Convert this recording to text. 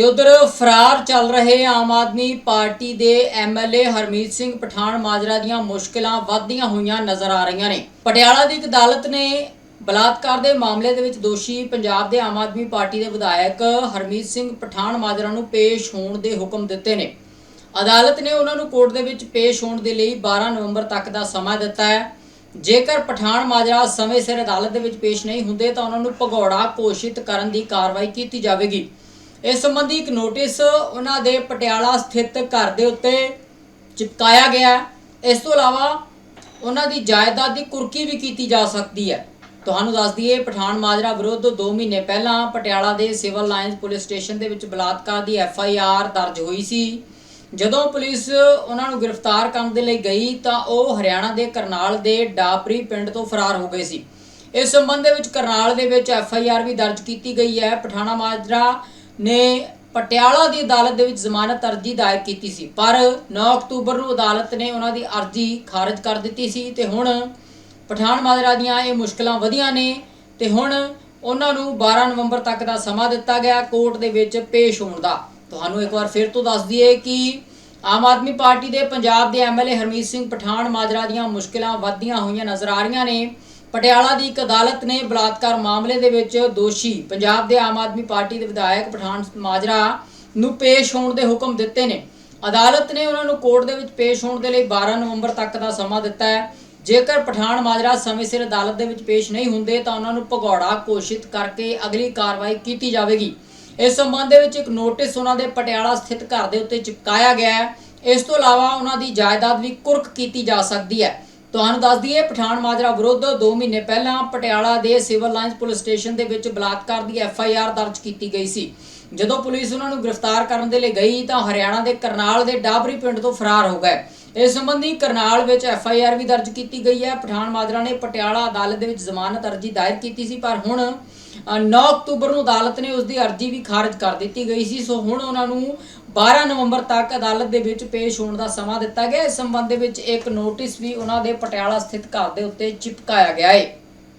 ਤੇ ਉਧਰ ਫਰਾਰ ਚੱਲ ਰਹੇ ਆਮ ਆਦਮੀ ਪਾਰਟੀ ਦੇ ਐਮਐਲਏ ਹਰਮੀਤ ਸਿੰਘ ਪਠਾਨ ਮਾਜਰਾ ਦੀਆਂ ਮੁਸ਼ਕਲਾਂ ਵੱਧਦੀਆਂ ਹੋਈਆਂ ਨਜ਼ਰ ਆ ਰਹੀਆਂ ਨੇ। ਪਟਿਆਲਾ ਦੀ ਇੱਕ ਅਦਾਲਤ ਨੇ ਬਲਾਤਕਾਰ ਦੇ ਮਾਮਲੇ ਦੇ ਵਿੱਚ ਦੋਸ਼ੀ ਪੰਜਾਬ ਦੇ ਆਮ ਆਦਮੀ ਪਾਰਟੀ ਦੇ ਵਿਧਾਇਕ ਹਰਮੀਤ ਸਿੰਘ ਪਠਾਨ ਮਾਜਰਾ ਨੂੰ ਪੇਸ਼ ਹੋਣ ਦੇ ਹੁਕਮ ਦਿੱਤੇ ਨੇ। ਅਦਾਲਤ ਨੇ ਉਹਨਾਂ ਨੂੰ ਕੋਰਟ ਦੇ ਵਿੱਚ ਪੇਸ਼ ਹੋਣ ਦੇ ਲਈ 12 ਨਵੰਬਰ ਤੱਕ ਦਾ ਸਮਾਂ ਦਿੱਤਾ ਹੈ। ਜੇਕਰ ਪਠਾਨ ਮਾਜਰਾ ਸਮੇਂ ਸਿਰ ਅਦਾਲਤ ਦੇ ਵਿੱਚ ਪੇਸ਼ ਨਹੀਂ ਹੁੰਦੇ ਤਾਂ ਉਹਨਾਂ ਨੂੰ ਭਗੌੜਾ ਘੋਸ਼ਿਤ ਕਰਨ ਦੀ ਕਾਰਵਾਈ ਕੀਤੀ ਜਾਵੇਗੀ। ਇਸ ਸੰਬੰਧੀ ਇੱਕ ਨੋਟਿਸ ਉਹਨਾਂ ਦੇ ਪਟਿਆਲਾ ਸਥਿਤ ਘਰ ਦੇ ਉੱਤੇ ਚਿਪਕਾਇਆ ਗਿਆ ਇਸ ਤੋਂ ਇਲਾਵਾ ਉਹਨਾਂ ਦੀ ਜਾਇਦਾਦ ਦੀ ਕੁਰਕੀ ਵੀ ਕੀਤੀ ਜਾ ਸਕਦੀ ਹੈ। ਤੁਹਾਨੂੰ ਦੱਸ ਦਈਏ, ਪਠਾਨ ਮਾਜਰਾ ਵਿਰੁੱਧ 2 ਮਹੀਨੇ ਪਹਿਲਾਂ ਪਟਿਆਲਾ ਦੇ ਸਿਵਲ ਲਾਈਨਸ ਪੁਲਿਸ ਸਟੇਸ਼ਨ ਦੇ ਵਿੱਚ ਬਲਾਤਕਾਰ ਦੀ ਐਫ ਆਈ ਆਰ ਦਰਜ ਹੋਈ ਸੀ। ਜਦੋਂ ਪੁਲਿਸ ਉਹਨਾਂ ਨੂੰ ਗ੍ਰਿਫਤਾਰ ਕਰਨ ਦੇ ਲਈ ਗਈ ਤਾਂ ਉਹ ਹਰਿਆਣਾ ਦੇ ਕਰਨਾਲ ਦੇ ਡਾਪਰੀ ਪਿੰਡ ਤੋਂ ਫਰਾਰ ਹੋ ਗਏ ਸੀ। ਇਸ ਸੰਬੰਧ ਦੇ ਵਿੱਚ ਕਰਨਾਲ ਦੇ ਵਿੱਚ ਐਫ ਆਈ ਆਰ ਵੀ ਦਰਜ ਕੀਤੀ ਗਈ ਹੈ। ਪਠਾਣਾ ਮਾਜਰਾ ਨੇ ਪਟਿਆਲਾ ਦੀ ਅਦਾਲਤ ਦੇ ਵਿੱਚ ਜ਼ਮਾਨਤ ਅਰਜ਼ੀ ਦਾਇਰ ਕੀਤੀ ਸੀ। ਪਰ 9 ਅਕਤੂਬਰ ਨੂੰ ਅਦਾਲਤ ਨੇ ਉਹਨਾਂ ਦੀ ਅਰਜ਼ੀ ਖਾਰਜ ਕਰ ਦਿੱਤੀ ਸੀ ਤੇ ਹੁਣ ਪਠਾਨ ਮਾਜਰਾ ਦੀਆਂ ਇਹ ਮੁਸ਼ਕਲਾਂ ਵਧੀਆਂ ਨੇ ਤੇ ਹੁਣ ਉਹਨਾਂ ਨੂੰ 12 ਨਵੰਬਰ ਤੱਕ ਦਾ ਸਮਾਂ ਦਿੱਤਾ ਗਿਆ ਕੋਰਟ ਦੇ ਵਿੱਚ ਪੇਸ਼ ਹੋਣ ਦਾ। ਤੁਹਾਨੂੰ ਇੱਕ ਵਾਰ ਫਿਰ ਤੋਂ ਦੱਸ ਦਈਏ ਕਿ ਆਮ ਆਦਮੀ ਪਾਰਟੀ ਦੇ ਪੰਜਾਬ ਦੇ ਐਮਐਲਏ ਹਰਮੀਤ ਸਿੰਘ ਪਠਾਨ ਮਾਜਰਾ ਦੀਆਂ ਮੁਸ਼ਕਲਾਂ ਵੱਧਦੀਆਂ ਹੋਈਆਂ ਨਜ਼ਰ ਆ ਰਹੀਆਂ ਨੇ। ਪਟਿਆਲਾ ਦੀ ਇੱਕ ਅਦਾਲਤ ਨੇ ਬਲਾਤਕਾਰ ਮਾਮਲੇ ਦੇ ਵਿੱਚ ਦੋਸ਼ੀ ਪੰਜਾਬ ਦੇ ਆਮ ਆਦਮੀ ਪਾਰਟੀ ਦੇ ਵਿਧਾਇਕ ਪਠਾਨ ਮਾਜਰਾ ਨੂੰ ਪੇਸ਼ ਹੋਣ ਦੇ ਹੁਕਮ ਦਿੱਤੇ ਨੇ। ਅਦਾਲਤ ਨੇ ਉਹਨਾਂ ਨੂੰ ਕੋਰਟ ਦੇ ਵਿੱਚ ਪੇਸ਼ ਹੋਣ ਦੇ ਲਈ 12 ਨਵੰਬਰ ਤੱਕ ਦਾ ਸਮਾਂ ਦਿੱਤਾ ਹੈ। ਜੇਕਰ ਪਠਾਨ ਮਾਜਰਾ ਸਮੇਂ ਸਿਰ ਅਦਾਲਤ ਦੇ ਵਿੱਚ ਪੇਸ਼ ਨਹੀਂ ਹੁੰਦੇ ਤਾਂ ਉਹਨਾਂ ਨੂੰ ਭਗੌੜਾ ਘੋਸ਼ਿਤ ਕਰਕੇ ਅਗਲੀ ਕਾਰਵਾਈ ਕੀਤੀ ਜਾਵੇਗੀ। ਇਸ ਸੰਬੰਧ ਦੇ ਵਿੱਚ ਇੱਕ ਨੋਟਿਸ ਉਹਨਾਂ ਦੇ ਪਟਿਆਲਾ ਸਥਿਤ ਘਰ ਦੇ ਉੱਤੇ ਚਿਪਕਾਇਆ ਗਿਆ ਹੈ। ਇਸ ਤੋਂ ਇਲਾਵਾ ਉਹਨਾਂ ਦੀ ਜਾਇਦਾਦ ਵੀ ਕੁਰਕ ਕੀਤੀ ਜਾ ਸਕਦੀ ਹੈ। ਤੁਹਾਨੂੰ ਦੱਸ ਦਈਏ, ਪਠਾਨ ਮਾਜਰਾ ਵਿਰੁੱਧ 2 ਮਹੀਨੇ ਪਹਿਲਾਂ ਪਟਿਆਲਾ ਦੇ ਸਿਵਲ ਲਾਈਨਸ ਪੁਲਿਸ ਸਟੇਸ਼ਨ ਦੇ ਵਿੱਚ ਬਲਾਤਕਾਰ ਦੀ ਐਫ ਆਈ ਆਰ ਦਰਜ ਕੀਤੀ ਗਈ ਸੀ। ਜਦੋਂ ਪੁਲਿਸ ਉਹਨਾਂ ਨੂੰ ਗ੍ਰਿਫਤਾਰ ਕਰਨ ਦੇ ਲਈ ਗਈ ਤਾਂ ਹਰਿਆਣਾ ਦੇ ਕਰਨਾਲ ਦੇ ਡਾਬਰੀ ਪਿੰਡ ਤੋਂ ਫਰਾਰ ਹੋ ਗਏ। ਇਸ ਸੰਬੰਧੀ ਕਰਨਾਲ ਵਿੱਚ ਐਫ ਆਈ ਆਰ ਵੀ ਦਰਜ ਕੀਤੀ ਗਈ ਹੈ। ਪਠਾਨ ਮਾਜਰਾ ਨੇ ਪਟਿਆਲਾ ਅਦਾਲਤ ਦੇ ਵਿੱਚ ਜ਼ਮਾਨਤ ਅਰਜ਼ੀ ਦਾਇਰ ਕੀਤੀ ਸੀ ਪਰ ਹੁਣ ਅ, 9 ਅਕਤੂਬਰ ਨੂੰ ਅਦਾਲਤ ਨੇ ਉਸ ਦੀ ਅਰਜ਼ੀ ਵੀ ਖਾਰਜ ਕਰ ਦਿੱਤੀ ਗਈ ਸੀ। ਸੋ ਹੁਣ ਉਹਨਾਂ ਨੂੰ 12 ਨਵੰਬਰ ਤੱਕ ਅਦਾਲਤ ਦੇ ਵਿੱਚ ਪੇਸ਼ ਹੋਣ ਦਾ ਸਮਾਂ ਦਿੱਤਾ ਗਿਆ। ਇਸ ਸੰਬੰਧ ਦੇ ਵਿੱਚ ਇੱਕ ਨੋਟਿਸ ਵੀ ਉਹਨਾਂ ਦੇ ਪਟਿਆਲਾ ਸਥਿਤ ਘਰ ਦੇ ਉੱਤੇ ਚਿਪਕਾਇਆ ਗਿਆ ਹੈ